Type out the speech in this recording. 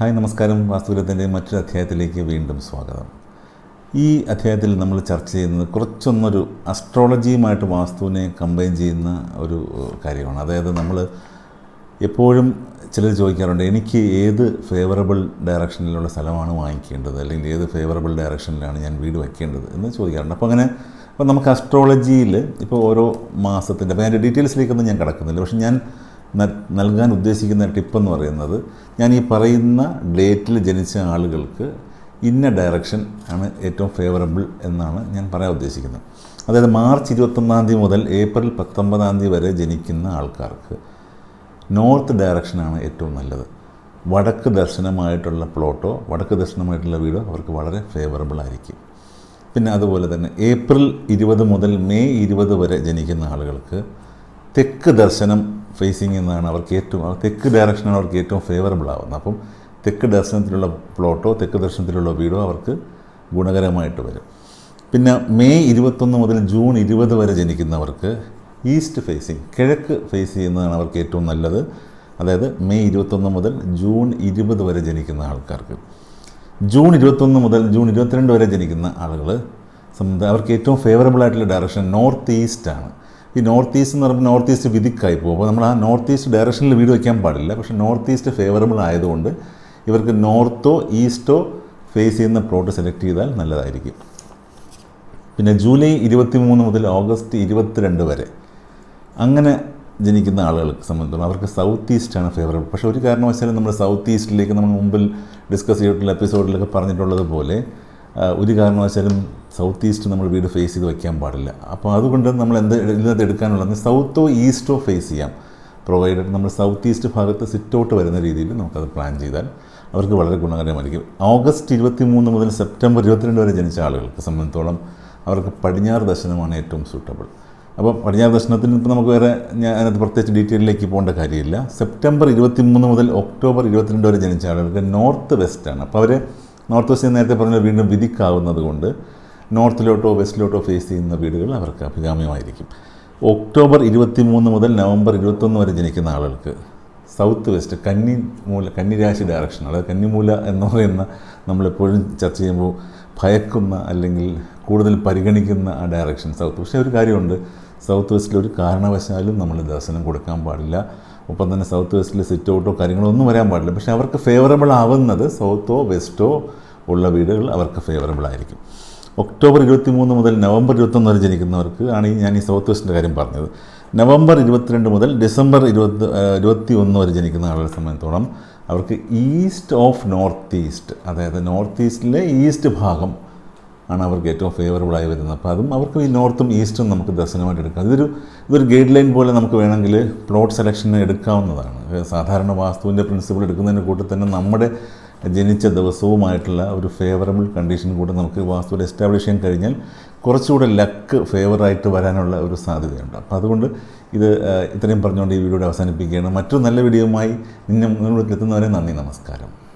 Hi നമസ്കാരം. വാസ്തുവിലത്തിന്റെ മറ്റൊരു അധ്യായത്തിലേക്ക് വീണ്ടും സ്വാഗതം. ഈ അധ്യായത്തിൽ നമ്മൾ ചർച്ച ചെയ്യുന്നത് കുറച്ചൊന്നൊരു അസ്ട്രോളജിയുമായിട്ട് വാസ്തുവിനെ കമ്പൈൻ ചെയ്യുന്ന ഒരു കാര്യമാണ്. അതായത് നമ്മൾ എപ്പോഴും ചിലർ ചോദിക്കാറുണ്ട് എനിക്ക് ഏത് ഫേവറബിൾ ഡയറക്ഷനിലുള്ള സ്ഥലമാണ് വാങ്ങിക്കേണ്ടത്? അല്ലെങ്കിൽ ഏത് ഫേവറബിൾ ഡയറക്ഷനിലാണ് ഞാൻ വീട് വയ്ക്കേണ്ടത്? എന്ന് ചോദിക്കാറുണ്ട്. അപ്പോൾ അങ്ങനെ അപ്പോൾ നമുക്ക് അസ്ട്രോളജിയിൽ ഇപ്പോൾ ഓരോ മാസത്തിന്റെ അപ്പോൾ അതിന്റെ ഡീറ്റെയിൽസിലേക്കൊന്നും ഞാൻ കിടക്കുന്നില്ല. പക്ഷേ ഞാൻ നൽകാൻ ഉദ്ദേശിക്കുന്ന ടിപ്പെന്ന് പറയുന്നത് ഞാൻ ഈ പറയുന്ന ഡേറ്റിൽ ജനിച്ച ആളുകൾക്ക് ഇന്ന ഡയറക്ഷൻ ആണ് ഏറ്റവും ഫേവറബിൾ എന്നാണ് ഞാൻ പറയാൻ ഉദ്ദേശിക്കുന്നത്. അതായത് മാർച്ച് ഇരുപത്തൊന്നാം തീയതി മുതൽ ഏപ്രിൽ പത്തൊമ്പതാം തീയതി വരെ ജനിക്കുന്ന ആൾക്കാർക്ക് നോർത്ത് ഡയറക്ഷനാണ് ഏറ്റവും നല്ലത്. വടക്ക് ദർശനമായിട്ടുള്ള പ്ലോട്ടോ വടക്ക് ദർശനമായിട്ടുള്ള വീടോ അവർക്ക് വളരെ ഫേവറബിൾ ആയിരിക്കും. പിന്നെ അതുപോലെ തന്നെ ഏപ്രിൽ ഇരുപത് മുതൽ മെയ് ഇരുപത് വരെ ജനിക്കുന്ന ആളുകൾക്ക് തെക്ക് ദർശനം ഫേസിങ് എന്നാണ് അവർക്ക് ഏറ്റവും തെക്ക് ഡയറക്ഷനാണ് അവർക്ക് ഏറ്റവും ഫേവറബിൾ ആവുന്നത്. അപ്പം തെക്ക് ദർശനത്തിലുള്ള പ്ലോട്ടോ തെക്ക് ദർശനത്തിലുള്ള വീടോ അവർക്ക് ഗുണകരമായിട്ട് വരും. പിന്നെ മെയ് ഇരുപത്തൊന്ന് മുതൽ ജൂൺ ഇരുപത് വരെ ജനിക്കുന്നവർക്ക് ഈസ്റ്റ് ഫേസിങ് കിഴക്ക് ഫേസ് ചെയ്യുന്നതാണ് അവർക്ക് ഏറ്റവും നല്ലത്. അതായത് മെയ് ഇരുപത്തൊന്ന് മുതൽ ജൂൺ ഇരുപത് വരെ ജനിക്കുന്ന ആൾക്കാർക്ക്. ജൂൺ ഇരുപത്തൊന്ന് മുതൽ ജൂൺ ഇരുപത്തിരണ്ട് വരെ ജനിക്കുന്ന ആളുകൾ അവർക്ക് ഏറ്റവും ഫേവറബിൾ ആയിട്ടുള്ള ഡയറക്ഷൻ നോർത്ത് ഈസ്റ്റ് ആണ്. ഈ നോർത്ത് ഈസ്റ്റ് എന്ന് പറയുമ്പോൾ നോർത്ത് ഈസ്റ്റ് വിധിക്കായി പോകും. അപ്പോൾ നമ്മൾ ആ നോർത്ത് ഈസ്റ്റ് ഡയറക്ഷനിൽ വീട് വയ്ക്കാൻ പാടില്ല. പക്ഷെ നോർത്ത് ഈസ്റ്റ് ഫേവറബിൾ ആയതുകൊണ്ട് ഇവർക്ക് നോർത്തോ ഈസ്റ്റോ ഫേസ് ചെയ്യുന്ന പ്ലോട്ട് സെലക്ട് ചെയ്താൽ നല്ലതായിരിക്കും. പിന്നെ ജൂലൈ ഇരുപത്തി മൂന്ന് മുതൽ ഓഗസ്റ്റ് ഇരുപത്തിരണ്ട് വരെ അങ്ങനെ ജനിക്കുന്ന ആളുകൾക്ക് സംബന്ധിച്ചിടത്തോളം അവർക്ക് സൗത്ത് ഈസ്റ്റാണ് ഫേവറബിൾ. പക്ഷേ ഒരു കാരണവശാലും നമ്മൾ സൗത്ത് ഈസ്റ്റിലേക്ക് നമ്മൾ മുമ്പിൽ ഡിസ്കസ് ചെയ്തിട്ടുള്ള എപ്പിസോഡിലൊക്കെ പറഞ്ഞിട്ടുള്ളത് പോലെ ഒരു കാരണവശാലും സൗത്ത് ഈസ്റ്റ് നമ്മൾ വീട് ഫേസ് ചെയ്ത് വയ്ക്കാൻ പാടില്ല. അപ്പോൾ അതുകൊണ്ട് നമ്മൾ എന്ത് ഇതിനകത്ത് എടുക്കാനുള്ളത് സൗത്തോ ഈസ്റ്റോ ഫേസ് ചെയ്യാം. പ്രൊവൈഡഡ് നമ്മൾ സൗത്ത് ഈസ്റ്റ് ഭാഗത്ത് സിറ്റ് ഔട്ട് വരുന്ന രീതിയിൽ നമുക്കത് പ്ലാൻ ചെയ്താൽ അവർക്ക് വളരെ ഗുണകരമായിരിക്കും. ഓഗസ്റ്റ് ഇരുപത്തി മൂന്ന് മുതൽ സെപ്റ്റംബർ ഇരുപത്തിരണ്ട് വരെ ജനിച്ച ആളുകൾക്ക് സംബന്ധിച്ചോളം അവർക്ക് പടിഞ്ഞാറ് ദർശനമാണ് ഏറ്റവും സൂട്ടബിൾ അപ്പോൾ പടിഞ്ഞാറ് ദർശനത്തിന് ഇപ്പോൾ നമുക്ക് വേറെ ഞാൻ അതിനകത്ത് പ്രത്യേകിച്ച് ഡീറ്റെയിലേക്ക് പോകേണ്ട കാര്യമില്ല. സെപ്റ്റംബർ ഇരുപത്തി മൂന്ന് മുതൽ ഒക്ടോബർ ഇരുപത്തിരണ്ട് വരെ ജനിച്ച ആളുകൾക്ക് നോർത്ത് വെസ്റ്റാണ് അപ്പോൾ അവർ നോർത്ത് വെസ്റ്റ് നേരത്തെ പറഞ്ഞാൽ വീണ്ടും വിധിക്കാവുന്നത് കൊണ്ട് നോർത്തിലോട്ടോ വെസ്റ്റിലോട്ടോ ഫേസ് ചെയ്യുന്ന വീടുകൾ അവർക്ക് അഭികാമ്യമായിരിക്കും. ഒക്ടോബർ ഇരുപത്തി മൂന്ന് മുതൽ നവംബർ ഇരുപത്തൊന്ന് വരെ ജനിക്കുന്ന ആളുകൾക്ക് സൗത്ത് വെസ്റ്റ് കന്നി മൂല കന്നിരാശി ഡയറക്ഷൻ അതായത് കന്നിമൂല എന്ന് പറയുന്ന നമ്മളെപ്പോഴും ചർച്ച ചെയ്യുമ്പോൾ ഭയക്കുന്ന അല്ലെങ്കിൽ കൂടുതൽ പരിഗണിക്കുന്ന ആ ഡയറക്ഷൻ സൗത്ത്. പക്ഷേ ഒരു കാര്യമുണ്ട്. സൗത്ത് വെസ്റ്റിൽ ഒരു കാരണവശാലും നമ്മൾ ദർശനം കൊടുക്കാൻ പാടില്ല. ഒപ്പം തന്നെ സൗത്ത് വെസ്റ്റിൽ സിറ്റ് ഔട്ടോ കാര്യങ്ങളോ ഒന്നും വരാൻ പാടില്ല. പക്ഷേ അവർക്ക് ഫേവറബിൾ ആവുന്നത് സൗത്തോ വെസ്റ്റോ ഉള്ള വീടുകൾ അവർക്ക് ഫേവറബിൾ ആയിരിക്കും. ഒക്ടോബർ ഇരുപത്തി മൂന്ന് മുതൽ നവംബർ ഇരുപത്തൊന്ന് വരെ ജനിക്കുന്നവർക്ക് ആണ് ഞാൻ ഈ സൗത്ത് വെസ്റ്റിന്റെ കാര്യം പറഞ്ഞത്. നവംബർ ഇരുപത്തിരണ്ട് മുതൽ ഡിസംബർ ഇരുപത്തി ഇരുപത്തി ഒന്ന് വരെ ജനിക്കുന്ന ആളുകളെ സംബന്ധിച്ചോളം അവർക്ക് ഈസ്റ്റ് ഓഫ് നോർത്ത് ഈസ്റ്റ് അതായത് നോർത്ത് ഈസ്റ്റിലെ ഈസ്റ്റ് ഭാഗം ആണ് അവർക്ക് ഏറ്റവും ഫേവറബിളായി വരുന്നത്. അപ്പോൾ അതും അവർക്ക് ഈ നോർത്തും ഈസ്റ്റും നമുക്ക് ദർശനമായിട്ട് എടുക്കാം. ഇതൊരു ഇതൊരു ഗൈഡ് ലൈൻ പോലെ നമുക്ക് വേണമെങ്കിൽ പ്ലോട്ട് സെലക്ഷന് എടുക്കാവുന്നതാണ്. സാധാരണ വാസ്തുവിന്റെ പ്രിൻസിപ്പിൾ എടുക്കുന്നതിന് കൂട്ടത്തിൽ തന്നെ നമ്മുടെ ജനിച്ച ദിവസവുമായിട്ടുള്ള ഒരു ഫേവറബിൾ കണ്ടീഷൻ കൂടെ നമുക്ക് വാസ്തുവിൽ എസ്റ്റാബ്ലിഷ് ചെയ്യാൻ കഴിഞ്ഞാൽ കുറച്ചുകൂടെ ലക്ക് ഫേവറായിട്ട് വരാനുള്ള ഒരു സാധ്യതയുണ്ട്. അപ്പോൾ അതുകൊണ്ട് ഇത് ഇത്രയും പറഞ്ഞുകൊണ്ട് ഈ വീഡിയോ അവസാനിപ്പിക്കുകയാണ്. മറ്റൊരു നല്ല വീഡിയോയുമായി നിന്നെ എത്തുന്നവരെ നന്ദി നമസ്കാരം.